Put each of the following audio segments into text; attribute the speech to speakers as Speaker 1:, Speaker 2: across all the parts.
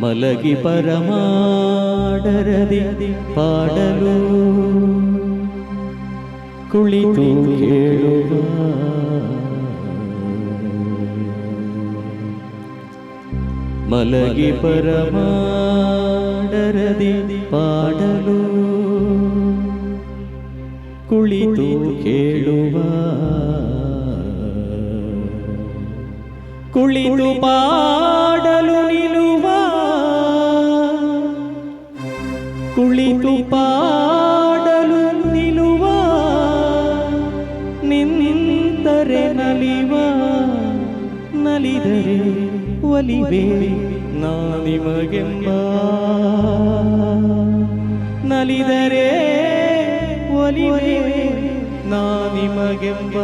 Speaker 1: ಮಲಗಿ ಪರಮಾಡರದಿ ಪಾಡಲು. ಕುಳಿತು ಕೇಳುವ. ಮಲಗಿ ಪರಮಾಡರದಿ ಪಾಡಲು. ಕುಳಿತು ಕೇಳುವ. ಕುಳಿತು ಪಾಡಲು ನಿಲ್ಲುವ ಕುಳಿತು ಪಾಡಲು ನಿಲುವ ನಿನ್ನಿಂತರೆ ನಲಿವ ನಲಿದರೆ ಒಲಿವೆ. ನಾ ನಿಮಗೆಂಬ ನಲಿದರೆ ಒಲಿವೆ. ನಾ ನಿಮಗೆಂಬ.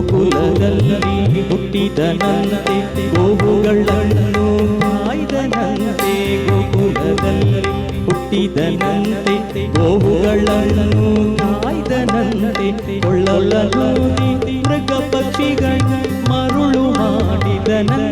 Speaker 1: ಗೋಕುಲದಲ್ಲಿ ಹುಟ್ಟಿದನಂತೆ ಗೋವುಗಳನ್ನು ಕಾಯ್ದನಂತೆ ಗೋಕುಲದಲ್ಲಿ ಹುಟ್ಟಿದನಂತೆ ಗೋವುಗಳನ್ನು ಕಾಯ್ದನಂತೆ ಕೊಳ್ಳಲು ಮೃಗ ಪಕ್ಷಿಗಳ ಮರುಳು ಮಾಡಿದನಂತೆ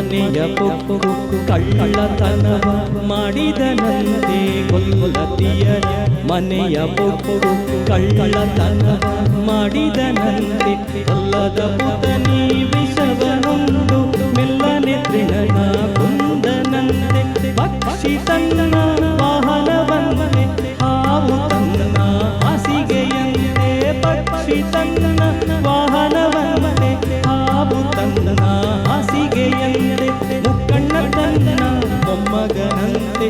Speaker 1: ಮನೆಯ ಪೊಕ್ಕು ಕಳ್ಳತನವ ಮಾಡಿದನಂತೆ ಕೊಲ್ಲತಿಯರ ಮನೆಯ ಪೊಕ್ಕು ಕಳ್ಳತನವ ಮಾಡಿದನಂತೆ ಕೊಲ್ಲದ ಪುತನಿ ವಿಷವನುಂಡು ಮೆಲ್ಲನೆ ತೃಣನ ಕುಂದನಂತೆ ಪಕ್ಷಿ ತನ್ನ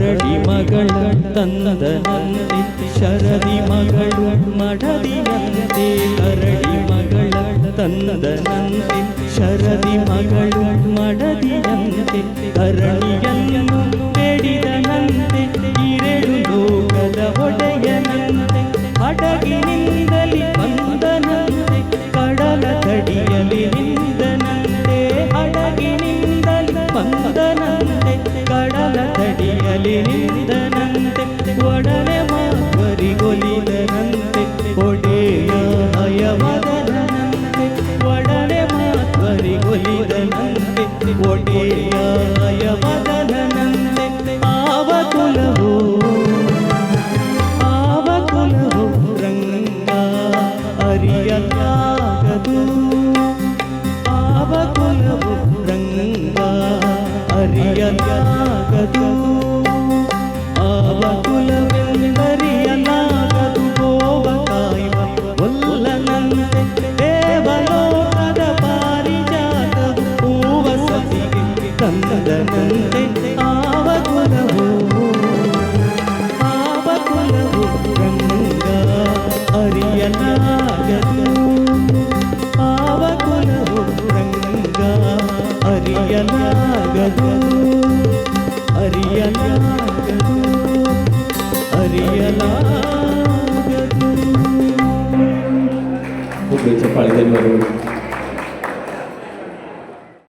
Speaker 1: കരടി മകൾ തന്നത നന്ദി ശരതി മകൾ മടതി നന്ദി കരടി മകൾ തന്നത നന്ദി ശരതി മകൾ മടതി
Speaker 2: നന്ദി കരണിയൻ thêm